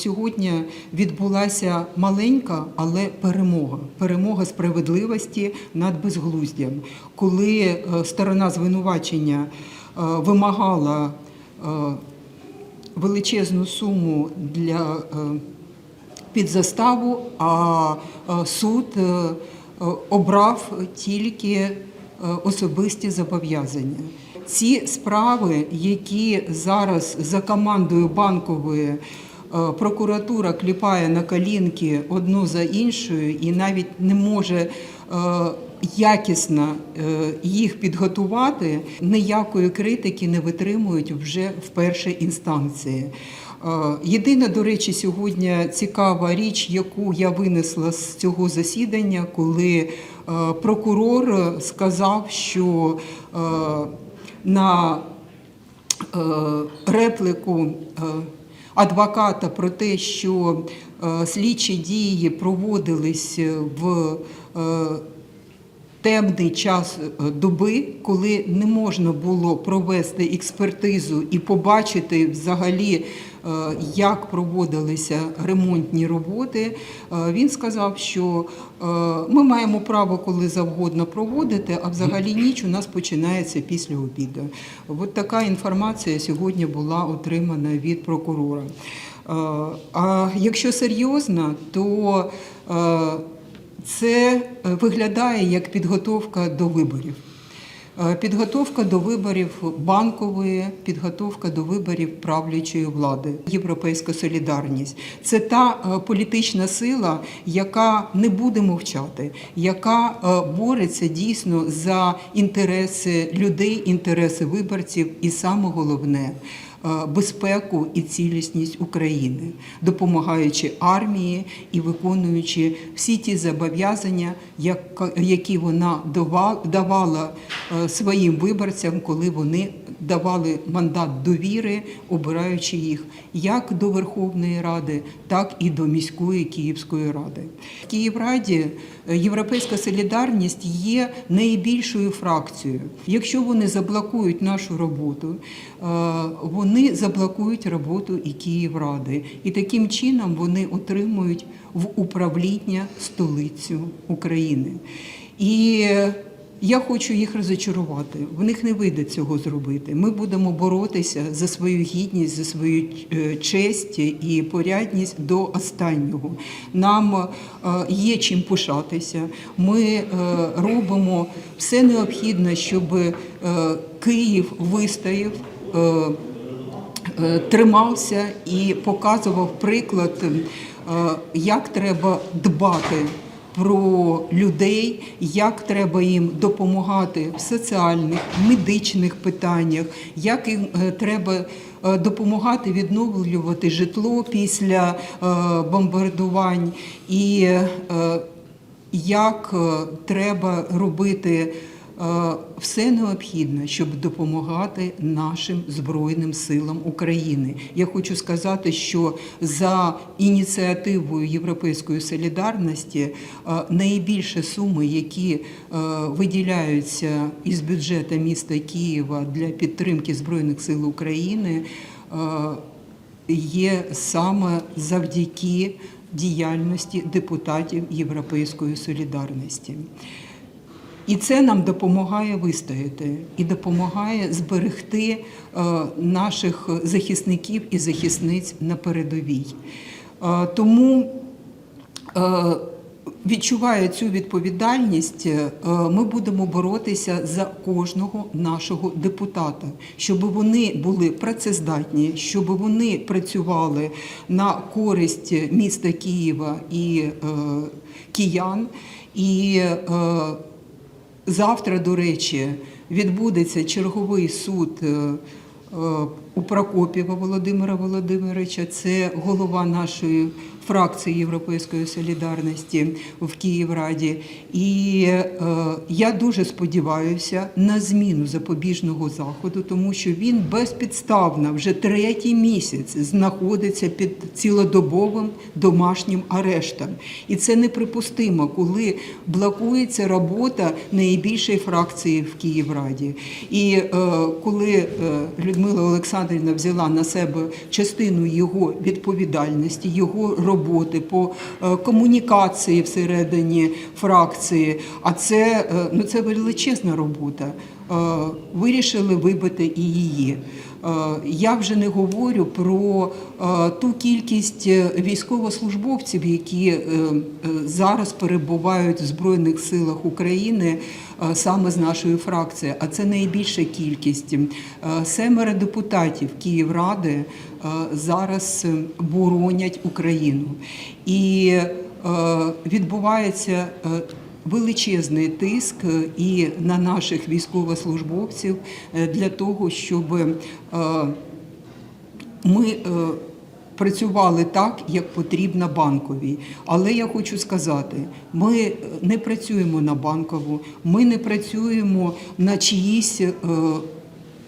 сьогодні відбулася маленька, але перемога. Перемога справедливості над безглуздям, коли е, сторона звинувачення е, вимагала е, величезну суму для під заставу, а суд обрав тільки особисті зобов'язання. Ці справи, які зараз за командою банкової прокуратура кліпає на колінки одну за іншою і навіть не може е, якісно е, їх підготувати, ніякої критики не витримують вже в першій інстанції. Е, Єдина, до речі, сьогодні цікава річ, яку я винесла з цього засідання, коли е, прокурор сказав, що е, на е, репліку е, адвоката про те, що е, слідчі дії проводились в е, темний час е, доби, коли не можна було провести експертизу і побачити взагалі, е, як проводилися ремонтні роботи, е, він сказав, що ми маємо право коли завгодно проводити, а взагалі ніч у нас починається після обіду. От така інформація сьогодні була отримана від прокурора. А якщо серйозно, то це е, виглядає як підготовка до виборів. Е, Підготовка до виборів банкової, підготовка до виборів правлячої влади, європейська солідарність. Це та е, політична сила, яка не буде мовчати, яка бореться дійсно за інтереси людей, інтереси виборців, і саме головне безпеку і цілісність України, допомагаючи армії і виконуючи всі ті зобов'язання, які вона давала е, своїм виборцям, коли вони давали мандат довіри, обираючи їх як до Верховної Ради, так і до міської Київської ради. В Київраді е, Європейська солідарність є найбільшою фракцією. Якщо вони заблокують нашу роботу, е, вони заблокують роботу і Київради. І таким чином вони отримують в управління столицю України. І я хочу їх розочарувати. В них не вийде цього зробити. Ми будемо боротися за свою гідність, за свою е, честь і порядність до останнього. Нам е, є чим пишатися. Ми е, робимо все необхідне, щоб Київ вистояв. Е, тримався і показував приклад, е, як треба дбати про людей, як треба їм допомагати в соціальних, медичних питаннях, як їм е, треба допомагати відновлювати житло після бомбардувань, і як треба робити все необхідне, щоб допомагати нашим Збройним силам України. Я хочу сказати, що за ініціативою Європейської солідарності е, найбільше суми, які е, виділяються із бюджету міста Києва для підтримки Збройних сил України. е, Є саме завдяки діяльності депутатів Європейської солідарності. І це нам допомагає вистояти і допомагає зберегти е, наших захисників і захисниць на передовій. Е, Тому е, відчуваю цю відповідальність, ми будемо боротися за кожного нашого депутата, щоб вони були працездатні, щоб вони працювали на користь міста Києва і киян. І Завтра, до речі, відбудеться черговий суд е, е, у Прокопєва Володимира Володимировича. Це голова нашої фракції Європейської солідарності в Київраді. І е, я дуже сподіваюся на зміну запобіжного заходу, тому що він безпідставно вже третій місяць знаходиться під цілодобовим домашнім арештом. І це неприпустимо, коли блокується робота найбільшої фракції в Київраді. І е, коли е, Людмила Олександрівна Олександрівна взяла на себе частину його відповідальності, його роботи по е, комунікації всередині фракції. А це, е, ну, це величезна робота. Е, Вирішили вибити і її. Е, Я вже не говорю про е, ту кількість е, військовослужбовців, які зараз перебувають в Збройних силах України саме з нашої фракції, а це найбільша кількість. Семеро депутатів Київради зараз боронять Україну. І відбувається величезний тиск е, і на наших військовослужбовців е, для того, щоб е, ми працювали так, як потрібно банковій. Але я хочу сказати, ми не працюємо на банкову, ми не працюємо на чиїсь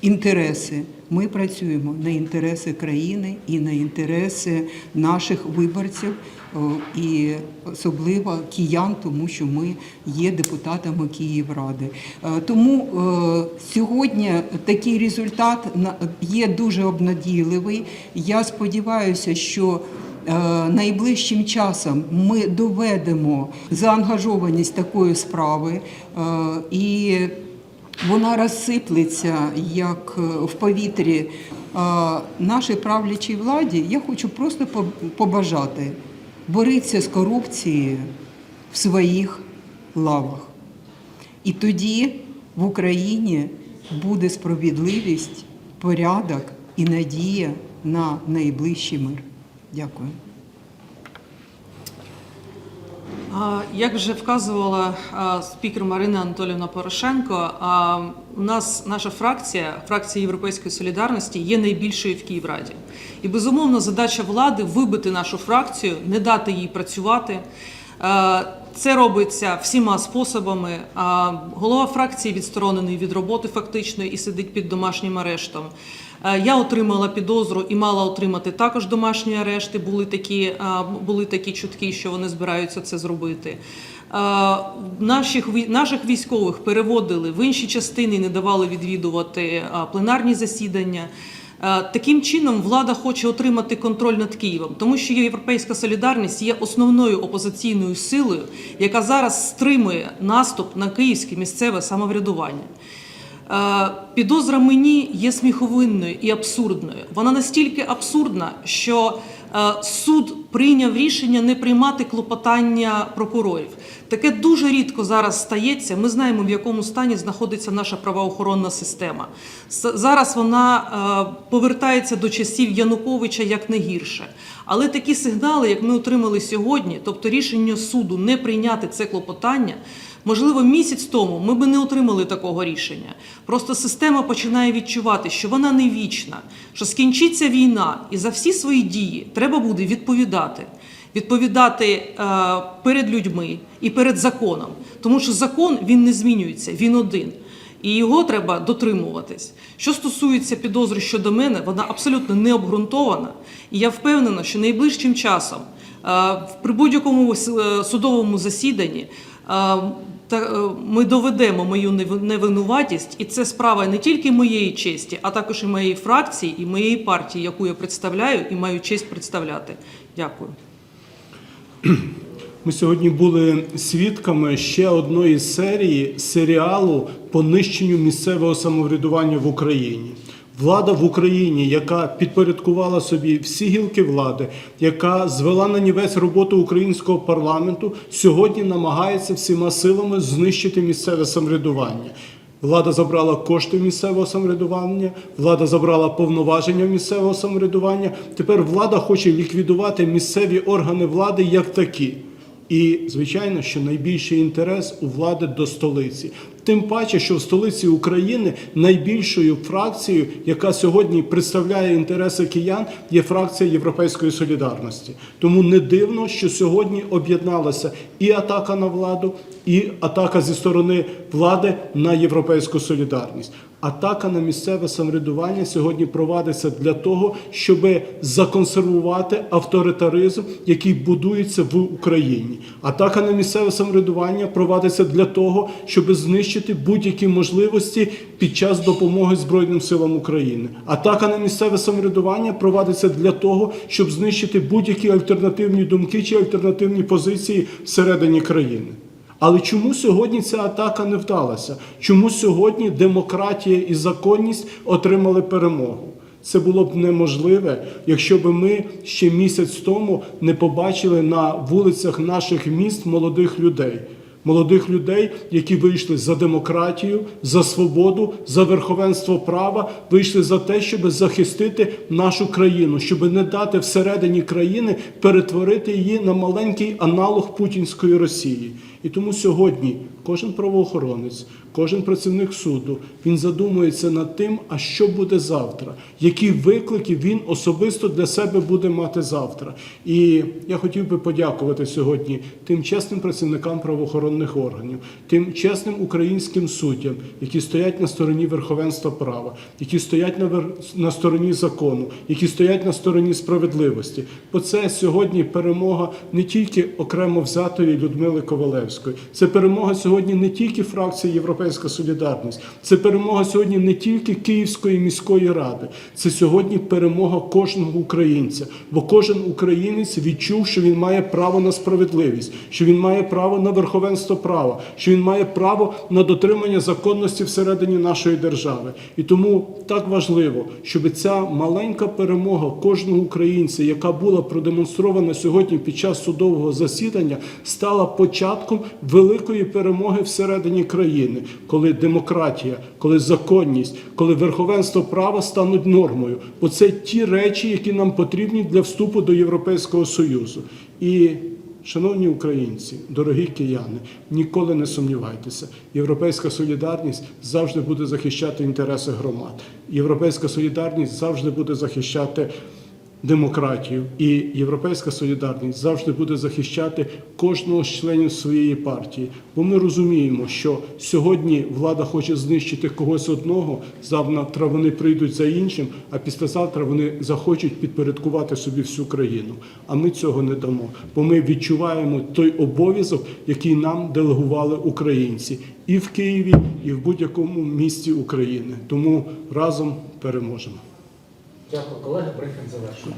інтереси. Ми працюємо на інтереси країни і на інтереси наших виборців, е, і особливо киян, тому що ми є депутатами Київради. Е, Тому е, сьогодні такий результат є дуже обнадійливий. Я сподіваюся, що найближчим часом ми доведемо заангажованість такої справи і вона розсиплеться як е, в повітрі е, нашій правлячій владі. Я хочу просто побажати боритися з корупцією в своїх лавах. І тоді в Україні буде справедливість, порядок і надія на найближчий мир. Дякую. А, Як вже вказувала спікер Марина Анатолівна Порошенко, у нас наша фракція, фракція Європейської солідарності, є найбільшою в Київраді. І безумовно, задача влади вибити нашу фракцію, не дати їй працювати. Це робиться всіма способами. Голова фракції відсторонений від роботи фактично і сидить під домашнім арештом. Е, Я отримала підозру і мала отримати також домашні арешти. Були такі, були такі чутки, що вони збираються це зробити. Е, Наших, наших військових переводили в інші частини не давали відвідувати пленарні засідання. Е, Таким чином влада хоче отримати контроль над Києвом, тому що Європейська солідарність є основною опозиційною силою, яка зараз стримує наступ на київське місцеве самоврядування. Е, Підозра мені є сміховинною і абсурдною. Вона настільки абсурдна, що е, суд прийняв рішення не приймати клопотання прокурорів. Таке дуже рідко зараз стається. Ми знаємо, в якому стані знаходиться наша правоохоронна система. Зараз вона е, повертається до часів Януковича як не гірше. Але такі сигнали, як ми отримали сьогодні, тобто рішення суду не прийняти це клопотання. Можливо, місяць тому ми би не отримали такого рішення. Просто система починає відчувати, що вона не вічна, що скінчиться війна, і за всі свої дії треба буде відповідати. Відповідати е, перед людьми і перед законом, тому що закон він не змінюється, він один. І його треба дотримуватись. Що стосується підозри щодо мене, вона абсолютно не обґрунтована. І я впевнена, що найближчим часом е, при будь-якому е, судовому засіданні ми доведемо мою невинуватість, і це справа не тільки моєї честі, а також і моєї фракції, і моєї партії, яку я представляю і маю честь представляти. Дякую. Ми сьогодні були свідками ще одної серії серіалу по нищенню місцевого самоврядування в Україні. Влада в Україні, яка підпорядкувала собі всі гілки влади, яка звела на нівець роботу українського парламенту, сьогодні намагається всіма силами знищити місцеве самоврядування. Влада забрала кошти місцевого самоврядування, влада забрала повноваження місцевого самоврядування. Тепер влада хоче ліквідувати місцеві органи влади як такі. І, звичайно, що найбільший інтерес у влади до столиці. Тим паче, що в столиці України найбільшою фракцією, яка сьогодні представляє інтереси киян, є фракція Європейської солідарності. Тому не дивно, що сьогодні об'єдналася і атака на владу, і атака зі сторони влади на європейську солідарність. Атака на місцеве самоврядування сьогодні провадиться для того, щоб законсервувати авторитаризм, який будується в Україні. Атака на місцеве самоврядування провадиться для того, щоб знищити будь-які можливості під час допомоги Збройним силам України. Атака на місцеве самоврядування провадиться для того, щоб знищити будь-які альтернативні думки чи альтернативні позиції всередині країни. Але чому сьогодні ця атака не вдалася? Чому сьогодні демократія і законність отримали перемогу? Це було б неможливе, якщо б ми ще місяць тому не побачили на вулицях наших міст молодих людей. Молодих людей, які вийшли за демократію, за свободу, за верховенство права, вийшли за те, щоб захистити нашу країну, щоб не дати всередині країни перетворити її на маленький аналог путінської Росії. І тому сьогодні кожен правоохоронець, кожен працівник суду він задумується над тим, а що буде завтра, які виклики він особисто для себе буде мати завтра. І я хотів би подякувати сьогодні тим чесним працівникам правоохоронних органів, тим чесним українським суддям, які стоять на стороні верховенства права, які стоять на вер... на стороні закону, які стоять на стороні справедливості. Бо це сьогодні перемога не тільки окремо взятої Людмили Ковалевської, це перемога сьогодні не тільки фракції Європейська Солідарність, це перемога сьогодні не тільки Київської міської ради, це сьогодні перемога кожного українця. Бо кожен українець відчув, що він має право на справедливість, що він має право на верховенство права, що він має право на дотримання законності всередині нашої держави. І тому так важливо, щоб ця маленька перемога кожного українця, яка була продемонстрована сьогодні під час судового засідання, стала початком великої перемоги всередині країни, коли демократія, коли законність, коли верховенство права стануть нормою. Бо це ті речі, які нам потрібні для вступу до Європейського Союзу. І Шановні українці, дорогі кияни, ніколи не сумнівайтеся. Європейська солідарність завжди буде захищати інтереси громад. Європейська солідарність завжди буде захищати демократію. І Європейська солідарність завжди буде захищати кожного з членів своєї партії. Бо ми розуміємо, що сьогодні влада хоче знищити когось одного, завтра вони прийдуть за іншим, а післязавтра вони захочуть підпорядкувати собі всю країну. А ми цього не дамо, бо ми відчуваємо той обов'язок, який нам делегували українці і в Києві, і в будь-якому місті України. Тому разом переможемо. Дякую, колеги. Брифінг завершено.